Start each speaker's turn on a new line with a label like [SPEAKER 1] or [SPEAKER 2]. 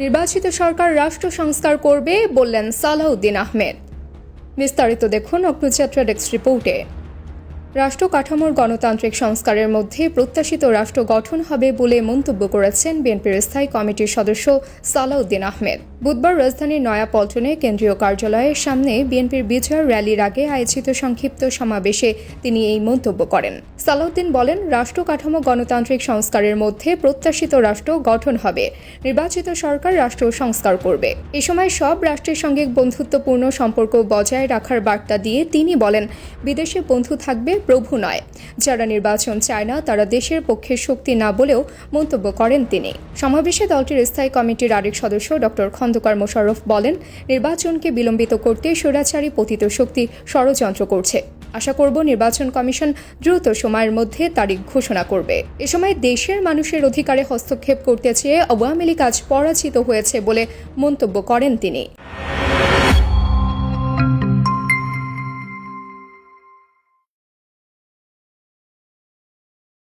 [SPEAKER 1] নির্বাচিত সরকার রাষ্ট্র সংস্কার করবে বললেন সালাউদ্দিন আহমেদ। বিস্তারিত দেখুন অগ্নুযাত্রা ডেস্ক রিপোর্টে। রাষ্ট্র কাঠামোর গণতান্ত্রিক সংস্কারের মধ্যে প্রত্যাশিত রাষ্ট্র গঠন হবে বলে মন্তব্য করেছেন বিএনপির স্থায়ী কমিটির সদস্য সালাউদ্দিন আহমেদ। বুধবার রাজধানীর নয়াপল্টনে কেন্দ্রীয় কার্যালয়ের সামনে বিএনপির বিজয় র্যালির আগে আয়োজিত সংক্ষিপ্ত সমাবেশে তিনি এই মন্তব্য করেন। সালাউদ্দিন বলেন, রাষ্ট্র কাঠামো গণতান্ত্রিক সংস্কারের মধ্যে প্রত্যাশিত রাষ্ট্র গঠন হবে। নির্বাচিত সরকার রাষ্ট্র সংস্কার করবে। এ সময় সব রাষ্ট্রের সঙ্গে বন্ধুত্বপূর্ণ সম্পর্ক বজায় রাখার বার্তা দিয়ে তিনি বলেন, বিদেশে বন্ধু থাকবে প্রভু নয়। যারা নির্বাচন চায় না, তারা দেশের পক্ষে শক্তি না বলেও মন্তব্য করেন তিনি। সমাবেশে দলটির স্থায়ী কমিটির আরেক সদস্য ডক্টর খন্দকার মোশাররফ বলেন, নির্বাচনকে বিলম্বিত করতে স্বৈরাচারী পতিত শক্তি ষড়যন্ত্র করছে। আশা করব নির্বাচন কমিশন দ্রুত সময়ের মধ্যে তারিখ ঘোষণা করবে। এ সময় দেশের মানুষের অধিকারে হস্তক্ষেপ করতে চেয়ে আওয়ামী লীগ আজ পরাজিত হয়েছে বলে মন্তব্য করেন তিনি।